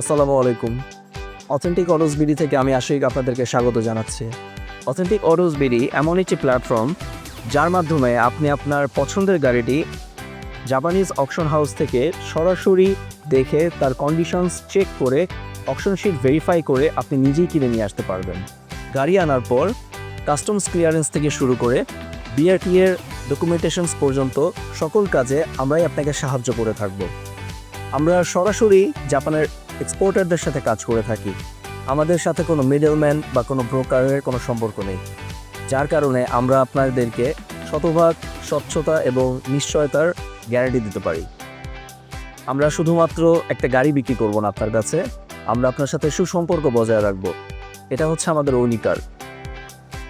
আসসালামু আলাইকুম। Authentic autos BD থেকে আমি আশিক আপনাদেরকে স্বাগত জানাচ্ছি। অথেন্টিক অটোস বিডি এমন একটি প্ল্যাটফর্ম যার মাধ্যমে আপনি আপনার পছন্দের গাড়িটি জাপানিজ অকশন হাউস থেকে সরাসরি দেখে তার কন্ডিশনস চেক করে অকশন শিট ভেরিফাই করে আপনি নিজেই কিনে নিয়ে আসতে পারবেন। গাড়ি আনার পর কাস্টমস ক্লিয়ারেন্স থেকে শুরু করে বিআরটি এর ডকুমেন্টেশনস পর্যন্ত সকল কাজে আমরাই আপনাকে সাহায্য করে থাকব। আমরা সরাসরি জাপানের এক্সপোর্টারদের সাথে কাজ করে থাকি। আমাদের সাথে কোনো মিডলম্যান বা কোনো ব্রোকারের কোনো সম্পর্ক নেই। যার কারণে আমরা আপনাদেরকে শতভাগ স্বচ্ছতা এবং নিশ্চয়তার গ্যারান্টি দিতে পারি। আমরা শুধুমাত্র একটা গাড়ি বিক্রি করব না আপনার কাছে। আমরা আপনার সাথে সুসম্পর্ক বজায় রাখব। এটা হচ্ছে আমাদের অঙ্গীকার।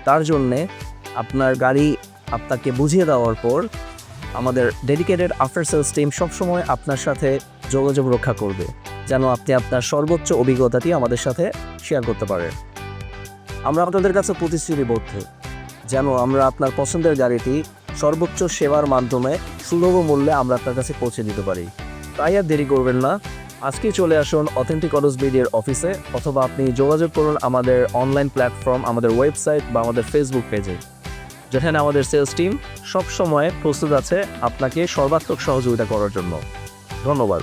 তার জন্যে আপনার গাড়ি আপনাকে বুঝিয়ে দেওয়ার পর আমাদের ডেডিকেটেড আফটার সেলস টিম সবসময় আপনার সাথে যোগাযোগ রক্ষা করবে। যেন আপনি আপনার সর্বোচ্চ অভিজ্ঞতাটি আমাদের সাথে শেয়ার করতে পারেন। আমরা আপনাদের কাছে প্রতিশ্রুতিবদ্ধ যেন আমরা আপনার পছন্দের গাড়িটি সর্বোচ্চ সেবার মাধ্যমে সুলভ মূল্যে আমরা আপনার কাছে পৌঁছে দিতে পারি। তাই আর দেরি করবেন না। আজকেই চলে আসুন অথেন্টিক অটোস বিডির অফিসে অথবা আপনি যোগাযোগ করুন আমাদের অনলাইন প্ল্যাটফর্ম আমাদের ওয়েবসাইট বা আমাদের ফেসবুক পেজে যেখানে আমাদের সেলস টিম সবসময় প্রস্তুত আছে আপনাকে সর্বাত্মক সহযোগিতা করার জন্য। ধন্যবাদ।